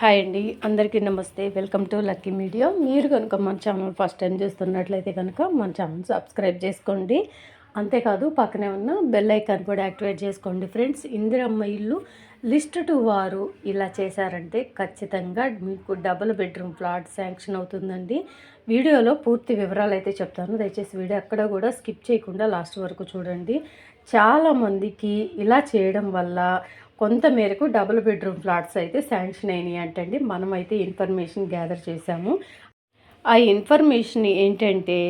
Hi అండి అందరికీ నమస్తే. Welcome to lucky media. మీరు కనుక మన ఛానల్ ఫస్ట్ టైం చూస్తున్నట్లయితే కనుక మన ఛానల్ సబ్స్క్రైబ్ చేసుకోండి. అంతేకాదు పక్కనే ఉన్న బెల్ ఐకాన్ కూడా యాక్టివేట్ చేసుకోండి ఫ్రెండ్స్. ఇందిరమ్మ ఇల్లు లిస్ట్ టు వారు ఇలా చేశారంటే ఖచ్చితంగా మీకు డబుల్ బెడ్రూమ్ ఫ్లాట్ శాంక్షన్ అవుతుందండి. వీడియోలో పూర్తి వివరాలు అయితే చెప్తాను. దయచేసి వీడియో అక్కడ కూడా స్కిప్ చేయకుండా లాస్ట్ వరకు చూడండి. చాలామందికి ఇలా చేయడం వల్ల కొంత మేరకు డబుల్ బెడ్రూమ్ ఫ్లాట్స్ అయితే శాంక్షన్ అయినాయి అంటండి. మనమైతే ఇన్ఫర్మేషన్ గ్యాదర్ చేశాము. ఆ ఇన్ఫర్మేషన్ ఏంటంటే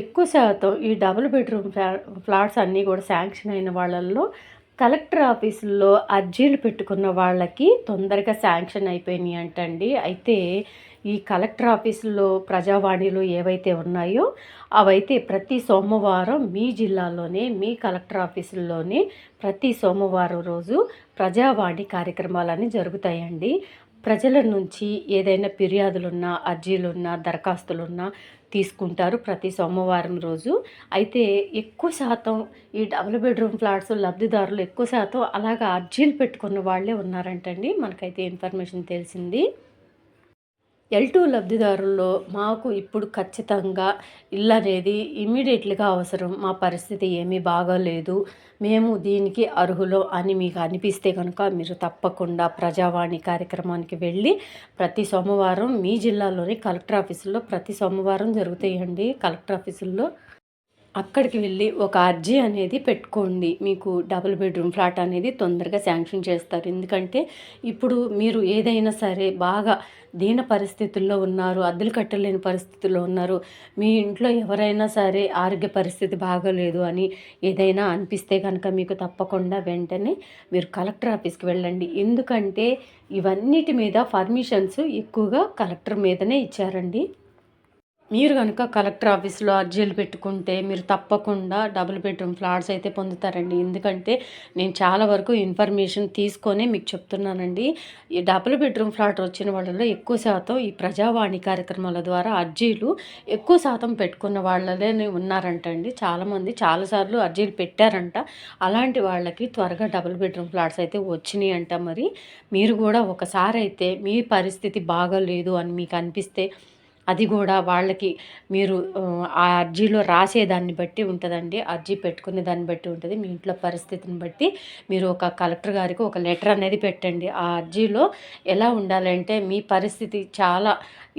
ఎక్కువ శాతం ఈ డబుల్ బెడ్రూమ్ ఫ్లాట్స్ అన్నీ కూడా శాంక్షన్ అయిన వాళ్ళల్లో కలెక్టర్ ఆఫీసుల్లో అర్జీలు పెట్టుకున్న వాళ్ళకి తొందరగా శాంక్షన్ అయిపోయినాయి అంటండి. అయితే ఈ కలెక్టర్ ఆఫీసులో ప్రజావాణిలు ఏవైతే ఉన్నాయో అవైతే ప్రతి సోమవారం మీ జిల్లాలోనే మీ కలెక్టర్ ఆఫీసుల్లోనే ప్రతి సోమవారం రోజు ప్రజావాణి కార్యక్రమాలన్నీ జరుగుతాయండి. ప్రజల నుంచి ఏదైనా ఫిర్యాదులున్నా అర్జీలున్నా దరఖాస్తులున్నా తీసుకుంటారు ప్రతి సోమవారం రోజు. అయితే ఎక్కువ శాతం ఈ డబుల్ బెడ్రూమ్ ఫ్లాట్స్ లబ్ధిదారులు ఎక్కువ శాతం అలాగా అర్జీలు పెట్టుకున్న వాళ్ళే ఉన్నారంటండి. మనకైతే ఇన్ఫర్మేషన్ తెలిసింది. ఎల్ టూ లబ్ధిదారుల్లో మాకు ఇప్పుడు ఖచ్చితంగా ఇల్లు అనేది ఇమ్మీడియట్లీగా అవసరం. మా పరిస్థితి ఏమీ బాగాలేదు. మేము దీనికి అర్హులు అని మీకు అనిపిస్తే కనుక మీరు తప్పకుండా ప్రజావాణి కార్యక్రమానికి వెళ్ళి ప్రతి సోమవారం మీ జిల్లాలోని కలెక్టర్ ఆఫీసుల్లో ప్రతి సోమవారం జరుగుతాయండి కలెక్టర్ ఆఫీసుల్లో. అక్కడికి వెళ్ళి ఒక అర్జీ అనేది పెట్టుకోండి. మీకు డబుల్ బెడ్రూమ్ ఫ్లాట్ అనేది తొందరగా శాంక్షన్ చేస్తారు. ఎందుకంటే ఇప్పుడు మీరు ఏదైనా సరే బాగా దీన పరిస్థితుల్లో ఉన్నారు అద్దెలు కట్టలేని పరిస్థితుల్లో ఉన్నారు మీ ఇంట్లో ఎవరైనా సరే ఆరోగ్య పరిస్థితి బాగోలేదు అని ఏదైనా అనిపిస్తే కనుక మీకు తప్పకుండా వెంటనే మీరు కలెక్టర్ ఆఫీస్కి వెళ్ళండి. ఎందుకంటే ఇవన్నిటి మీద పర్మిషన్స్ ఎక్కువగా కలెక్టర్ మీదనే ఇచ్చారండి. మీరు కనుక కలెక్టర్ ఆఫీస్లో అర్జీలు పెట్టుకుంటే మీరు తప్పకుండా డబుల్ బెడ్రూమ్ ఫ్లాట్స్ అయితే పొందుతారండి. ఎందుకంటే నేను చాలా వరకు ఇన్ఫర్మేషన్ తీసుకొని మీకు చెప్తున్నానండి. ఈ డబుల్ బెడ్రూమ్ ఫ్లాట్ వచ్చిన వాళ్ళలో ఎక్కువ శాతం ఈ ప్రజావాణి కార్యక్రమాల ద్వారా అర్జీలు ఎక్కువ శాతం పెట్టుకున్న వాళ్ళనే ఉన్నారంట అండి చాలామంది చాలాసార్లు అర్జీలు పెట్టారంట. అలాంటి వాళ్ళకి త్వరగా డబుల్ బెడ్రూమ్ ఫ్లాట్స్ అయితే వచ్చినాయి అంట మరి. మీరు కూడా ఒకసారి అయితే మీ పరిస్థితి బాగోలేదు అని మీకు అనిపిస్తే అది కూడా వాళ్ళకి మీరు ఆ అర్జీలో రాసేదాన్ని బట్టి ఉంటుందండి. అర్జీ పెట్టుకునే దాన్ని బట్టి ఉంటుంది. మీ ఇంట్లో పరిస్థితిని బట్టి మీరు ఒక కలెక్టర్ గారికి ఒక లెటర్ అనేది పెట్టండి. ఆ అర్జీలో ఎలా ఉండాలంటే మీ పరిస్థితి చాలా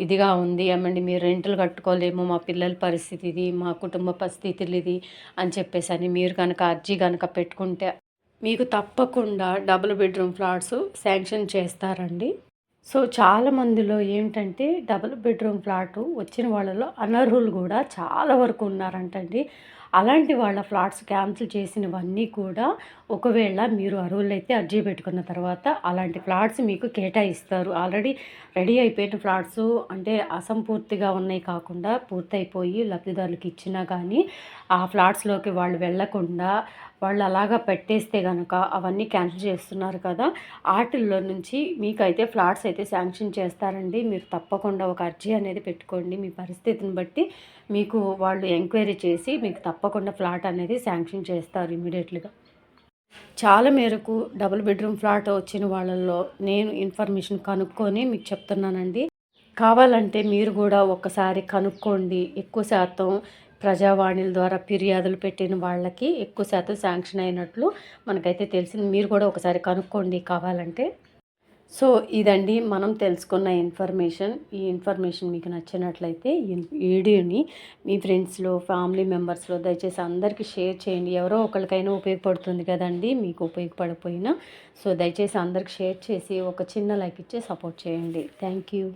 ఇదిగా ఉంది. ఏమండి మీరు రెంట్లు కట్టుకోలేము మా పిల్లల పరిస్థితి ఇది మా కుటుంబ పరిస్థితులు ఇది అని చెప్పేసి అని మీరు కనుక అర్జీ కనుక పెట్టుకుంటే మీకు తప్పకుండా డబుల్ బెడ్రూమ్ ఫ్లాట్స్ శాంక్షన్ చేస్తారండి. సో చాలామందిలో ఏంటంటే డబుల్ బెడ్రూమ్ ఫ్లాట్ వచ్చిన వాళ్ళలో అనర్హులు కూడా చాలా వరకు ఉన్నారంటండి. అలాంటి వాళ్ళ ఫ్లాట్స్ క్యాన్సిల్ చేసినవన్నీ కూడా ఒకవేళ మీరు అర్హులైతే అర్జీ పెట్టుకున్న తర్వాత అలాంటి ఫ్లాట్స్ మీకు కేటాయిస్తారు. ఆల్రెడీ రెడీ అయిపోయిన ఫ్లాట్స్ అంటే అసంపూర్తిగా ఉన్నాయి కాకుండా పూర్తయిపోయి లబ్ధిదారులకు ఇచ్చినా కానీ ఆ ఫ్లాట్స్లోకి వాళ్ళు వెళ్ళకుండా వాళ్ళు అలాగా పెట్టేస్తే కనుక అవన్నీ క్యాన్సిల్ చేస్తున్నారు కదా వాటిల్లో నుంచి మీకైతే ఫ్లాట్స్ అయితే శాంక్షన్ చేస్తారండి. మీరు తప్పకుండా ఒక అర్జీ అనేది పెట్టుకోండి. మీ పరిస్థితిని బట్టి మీకు వాళ్ళు ఎంక్వైరీ చేసి మీకు తప్ప తప్పకుండా ఫ్లాట్ అనేది శాంక్షన్ చేస్తారు ఇమీడియట్లీగా. చాలా మేరకు డబుల్ బెడ్రూమ్ ఫ్లాట్ వచ్చిన వాళ్ళల్లో నేను ఇన్ఫర్మేషన్ కనుక్కొని మీకు చెప్తున్నానండి. కావాలంటే మీరు కూడా ఒకసారి కనుక్కోండి. ఎక్కువ శాతం ప్రజావాణిల ద్వారా ఫిర్యాదులు పెట్టిన వాళ్ళకి ఎక్కువ శాతం శాంక్షన్ అయినట్లు మనకైతే తెలిసింది. మీరు కూడా ఒకసారి కనుక్కోండి కావాలంటే. సో ఇదండి మనం తెలుసుకున్న ఇన్ఫర్మేషన్. ఈ ఇన్ఫర్మేషన్ మీకు నచ్చినట్లయితే ఈ వీడియోని మీ ఫ్రెండ్స్లో ఫ్యామిలీ మెంబర్స్లో దయచేసి అందరికీ షేర్ చేయండి. ఎవరో ఒకరికైనా ఉపయోగపడుతుంది కదండి మీకు ఉపయోగపడకపోయినా. సో దయచేసి అందరికి షేర్ చేసి ఒక చిన్న లైక్ ఇచ్చి సపోర్ట్ చేయండి. Thank you.